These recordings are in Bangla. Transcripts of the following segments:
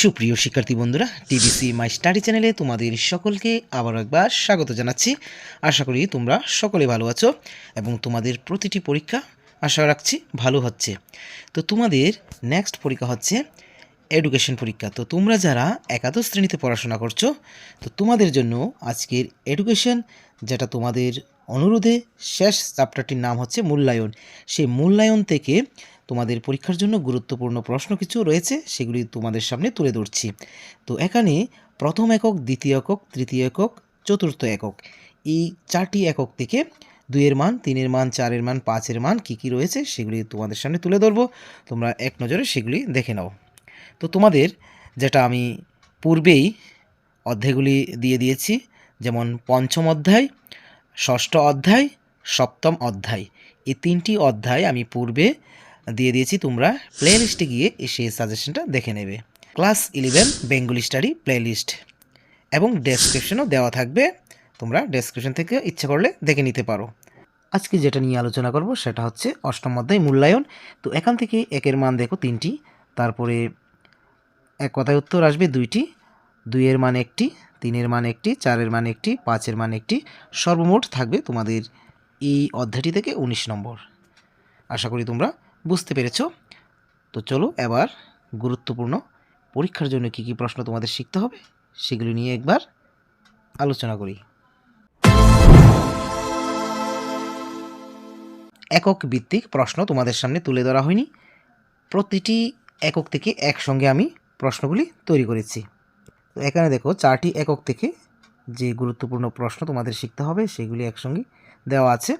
সুপ্রিয় শিক্ষার্থী বন্ধুরা টিবিসি মাই স্টাডি চ্যানেলে তোমাদের সকলকে আবার একবার স্বাগত জানাচ্ছি। আশা করি তোমরা সকলে ভালো আছো এবং তোমাদের প্রতিটি পরীক্ষা আশা রাখছি ভালো হচ্ছে। তো তোমাদের নেক্সট পরীক্ষা হচ্ছে এডুকেশন পরীক্ষা। তো তোমরা যারা একাদশ শ্রেণীতে পড়াশোনা করছ, তো তোমাদের জন্য আজকের এডুকেশন যেটা তোমাদের অনুরোধে শেষ চ্যাপ্টারটির নাম হচ্ছে মূল্যায়ন। সেই মূল্যায়ন থেকে তোমাদের পরীক্ষার জন্য গুরুত্বপূর্ণ প্রশ্ন কিছু রয়েছে, সেগুলি তোমাদের সামনে তুলে ধরছি। তো এখানে প্রথম একক, দ্বিতীয় একক, তৃতীয় একক, চতুর্থ একক। এই চারটি একক থেকে দুইয়ের মান, তিনের মান, চারের মান, পাঁচের মান কী কী রয়েছে, সেগুলি তোমাদের সামনে তুলে ধরবো। তোমরা এক নজরে সেগুলি দেখে নাও। তো তোমাদের যেটা আমি পূর্বেই অধ্যায়গুলি দিয়ে দিয়েছি, যেমন পঞ্চম অধ্যায়, ষষ্ঠ অধ্যায়, সপ্তম অধ্যায়। এই তিনটি অধ্যায় আমি পূর্বে দিয়ে দিয়েছি, তোমরা প্লে লিস্টে গিয়ে সেই সাজেশনটা দেখে নেবে। Class eleven Bengali study playlist এবং ডেসক্রিপশনও দেওয়া থাকবে, তোমরা ডেসক্রিপশন থেকে ইচ্ছা করলে দেখে নিতে পারো। আজকে যেটা নিয়ে আলোচনা করব, সেটা হচ্ছে অষ্টম অধ্যায় মূল্যায়ন। তো এখান থেকে একের মান দেখো তিনটি, তারপরে এক কথায় উত্তর আসবে দুইটি, দুইয়ের মান একটি, তিনের মান একটি, চারের মান একটি, পাঁচের মান একটি, সর্বমোট থাকবে তোমাদের এই অধ্যায়টি থেকে উনিশ নম্বর। আশা করি তোমরা বুঝতে পেরেছ? তো চলো এবার গুরুত্বপূর্ণ পরীক্ষার জন্য কী কী প্রশ্ন তোমাদের শিখতে হবে সেগুলি নিয়ে একবার আলোচনা করি। একক ভিত্তিক প্রশ্ন তোমাদের সামনে তুলে ধরা হয়নি। প্রতিটি একক থেকে একসঙ্গে আমি প্রশ্নগুলি তৈরি করেছি। তো এখানে দেখো, চারটি একক থেকে যে গুরুত্বপূর্ণ প্রশ্ন তোমাদের শিখতে হবে সেগুলি একসঙ্গে দেওয়া আছে।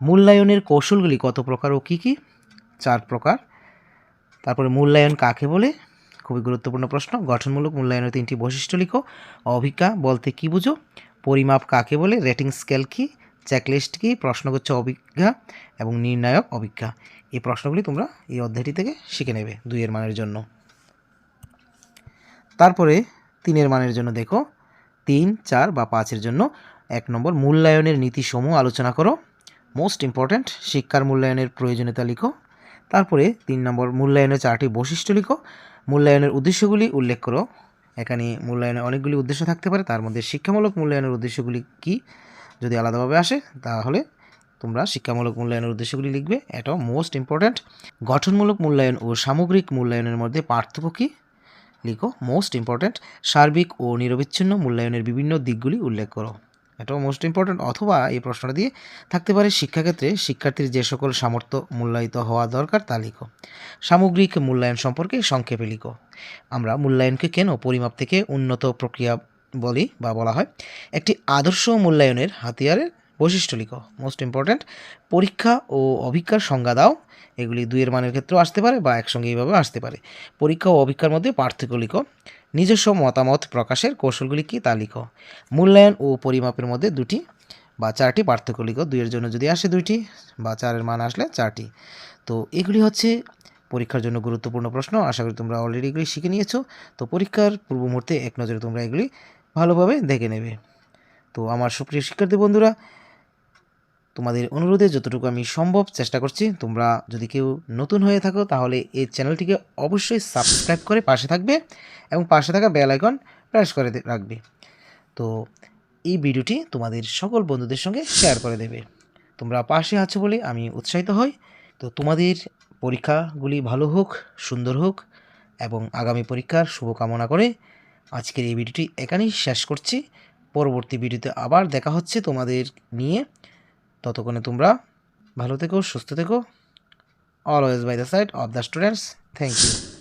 মূল্যায়নের কৌশলগুলি কত প্রকার ও কী কী? চার প্রকার। তারপরে মূল্যায়ন কাকে বলে? খুবই গুরুত্বপূর্ণ প্রশ্ন। গঠনমূলক মূল্যায়নের তিনটি বৈশিষ্ট্য লিখো। অভিজ্ঞা, বলতে কী বুঝো? পরিমাপ কাকে বলে? রেটিং স্কেল কী? চেকলিস্ট কী? প্রশ্নগুচ্ছ অভিজ্ঞা এবং নির্ণায়ক অভিজ্ঞা। এই প্রশ্নগুলি তোমরা এই অধ্যায়টি থেকে শিখে নেবে দুইয়ের মানের জন্য। তারপরে তিনের মানের জন্য দেখো। তিন, চার বা পাঁচের জন্য এক নম্বর মূল্যায়নের নীতিসমূহ আলোচনা করো। মোস্ট ইম্পর্ট্যান্ট শিক্ষার মূল্যায়নের প্রয়োজনীয়তা লিখো। তারপরে তিন নম্বর মূল্যায়নের চারটি বৈশিষ্ট্য লিখো। মূল্যায়নের উদ্দেশ্যগুলি উল্লেখ করো। এখানে মূল্যায়নের অনেকগুলি উদ্দেশ্য থাকতে পারে, তার মধ্যে শিক্ষামূলক মূল্যায়নের উদ্দেশ্যগুলি কী? যদি আলাদাভাবে আসে, তাহলে তোমরা শিক্ষামূলক মূল্যায়নের উদ্দেশ্যগুলি লিখবে। এটাও মোস্ট ইম্পর্ট্যান্ট গঠনমূলক মূল্যায়ন ও সামগ্রিক মূল্যায়নের মধ্যে পার্থক্য কী? লিখো মোস্ট ইম্পর্ট্যান্ট সার্বিক ও নিরবিচ্ছিন্ন মূল্যায়নের বিভিন্ন দিকগুলি উল্লেখ করো। এটাও মোস্ট ইম্পর্ট্যান্ট অথবা এই প্রশ্নটা দিয়ে থাকতে পারে শিক্ষাক্ষেত্রে শিক্ষার্থীর যে সকল সামর্থ্য মূল্যায়িত হওয়া দরকার তা লিখো। সামগ্রিক মূল্যায়ন সম্পর্কে সংক্ষেপে লিখো। আমরা মূল্যায়নকে কেন পরিমাপ থেকে উন্নত প্রক্রিয়া বলি বা বলা হয়? একটি আদর্শ মূল্যায়নের হাতিয়ারের বৈশিষ্ট্য লিখো। মোস্ট ইম্পর্ট্যান্ট পরীক্ষা ও অভিজ্ঞার সংজ্ঞা দাও। এগুলি দুইয়ের মানের ক্ষেত্রেও আসতে পারে বা একসঙ্গে এইভাবে আসতে পারে। পরীক্ষা ও অভিজ্ঞার মধ্যে পার্থক্য লিখো। নিজস্ব মতামত প্রকাশের কৌশলগুলি কী তা লিখো। মূল্যায়ন ও পরিমাপের মধ্যে দুটি বা চারটি পার্থক্য লিখো। দুইয়ের জন্য যদি আসে দুইটি বা চারের মান আসলে চারটি। তো এগুলি হচ্ছে পরীক্ষার জন্য গুরুত্বপূর্ণ প্রশ্ন। আশা করি তোমরা অলরেডি এগুলি শিখে নিয়েছো। তো পরীক্ষার পূর্ব মুহূর্তে এক নজরে তোমরা এগুলি ভালোভাবে দেখে নেবে। তো আমার সুপ্রিয় শিক্ষার্থী বন্ধুরা তোমাদের অনুরোধে যতটুকু আমি সম্ভব চেষ্টা করছি, তোমরা যদি কেউ নতুন হয়ে থাকো, তাহলে এই চ্যানেলটিকে অবশ্যই সাবস্ক্রাইব করে পাশে থাকবে এবং পাশে থাকা বেল আইকন প্রেস করে রাখবে। তো এই ভিডিওটি তোমাদের সকল বন্ধুদের সঙ্গে শেয়ার করে দেবে। তোমরা পাশে আছো বলে আমি উৎসাহিত হই। তো তোমাদের পরীক্ষাগুলি ভালো হোক, সুন্দর হোক এবং আগামী পরীক্ষার শুভকামনা করে আজকের এই ভিডিওটি এখানেই শেষ করছি। পরবর্তী ভিডিওতে আবার দেখা হচ্ছে তোমাদের নিয়ে। ততক্ষণে তোমরা ভালো থেকো, সুস্থ থেকো। Always by the side of the students thank you